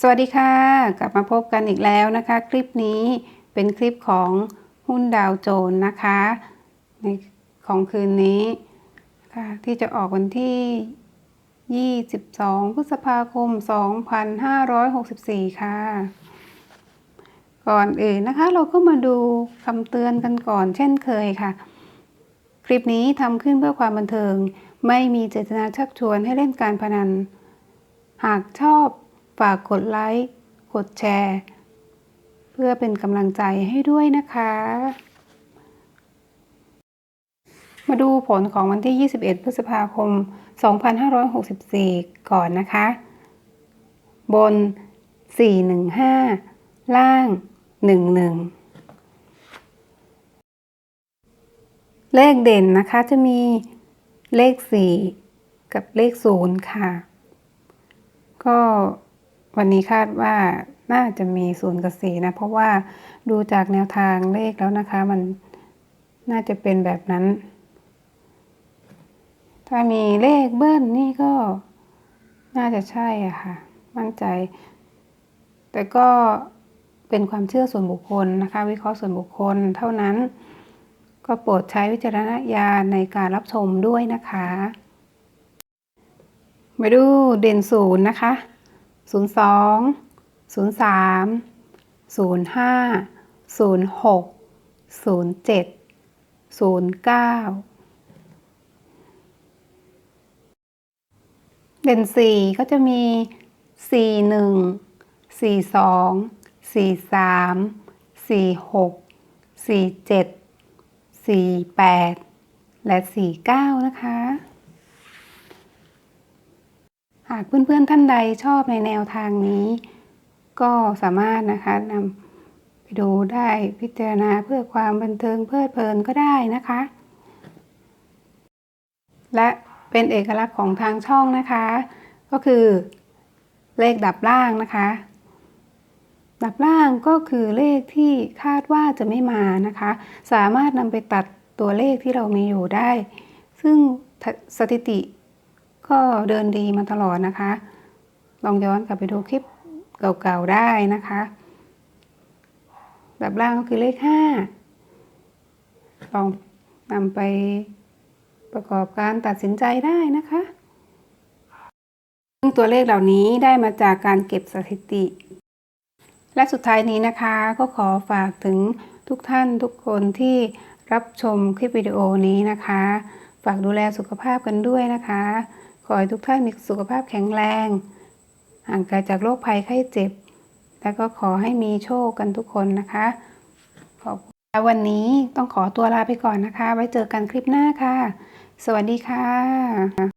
สวัสดีค่ะ กลับมาพบกันอีกแล้วนะคะ คลิปนี้เป็นคลิปของหุ้นดาวโจนนะคะในของคืนนี้ค่ะที่จะออกวันที่ 22 พฤษภาคม 2564 ค่ะ ก่อนอื่นนะคะ เราก็มาดูคำเตือนกันก่อนเช่นเคยค่ะ คลิปนี้ทำขึ้นเพื่อความบันเทิง ไม่มีเจตนาชักชวนให้เล่นการพนัน หากชอบ ฝากกดไลค์กดแชร์ เพื่อเป็นกำลังใจให้ด้วยนะคะ มาดูผลของวันที่ 21 พฤษภาคม 2564 ก่อนนะคะ บน 415 ล่าง 11เลขเด่นนะคะจะมีเลข 4 กับเลข 0 ค่ะ ก็ วันนี้คาดว่าน่าจะมีศูนย์กับสีนะ เพราะว่าดูจากแนวทางเลขแล้วนะคะ มันน่าจะเป็นแบบนั้น ถ้ามีเลขเบิ้ลนี่ก็น่าจะใช่อะค่ะ มั่นใจ แต่ก็เป็นความเชื่อส่วนบุคคลนะคะ วิเคราะห์ส่วนบุคคลเท่านั้น ก็โปรดใช้วิจารณญาณในการรับชมด้วยนะคะ มาดูเด่นศูนย์นะคะ 02 03 05 06 07 09 เด่นสี่ก็จะมี 41 42 43 46 47 48 และ 49 นะคะ หากเพื่อนๆท่านใดชอบในแนวทางนี้ ก็สามารถนะคะนำไปดูได้พิจารณาเพื่อความบันเทิงเพลิดเพลินก็ได้นะคะ และเป็นเอกลักษณ์ของทางช่องนะคะ ก็คือเลขดับล่างนะคะ ดับล่างก็คือเลขที่คาดว่าจะไม่มานะคะ สามารถนำไปตัดตัวเลขที่เรามีอยู่ได้ ซึ่งสถิติ ก็เดินดีมาตลอดนะคะ ลองย้อนกลับไปดูคลิปเก่าๆได้นะคะ แบบล่างก็คือเลขห้าลองนำไปประกอบการตัดสินใจได้นะคะซึ่งตัวเลขเหล่านี้ได้มาจากการเก็บสถิติ และสุดท้ายนี้นะคะก็ขอฝากถึงทุกท่านทุกคนที่รับชมคลิปวิดีโอนี้นะคะ ฝากดูแลสุขภาพกันด้วยนะคะ ขอให้ทุกท่านมีสุขภาพแข็งแรง ห่างไกลจากโรคภัยไข้เจ็บ แล้วก็ขอให้มีโชคกันทุกคนนะคะ ขอบคุณวันนี้ต้องขอตัวลาไปก่อนนะคะ ไว้เจอกันคลิปหน้าค่ะ สวัสดีค่ะ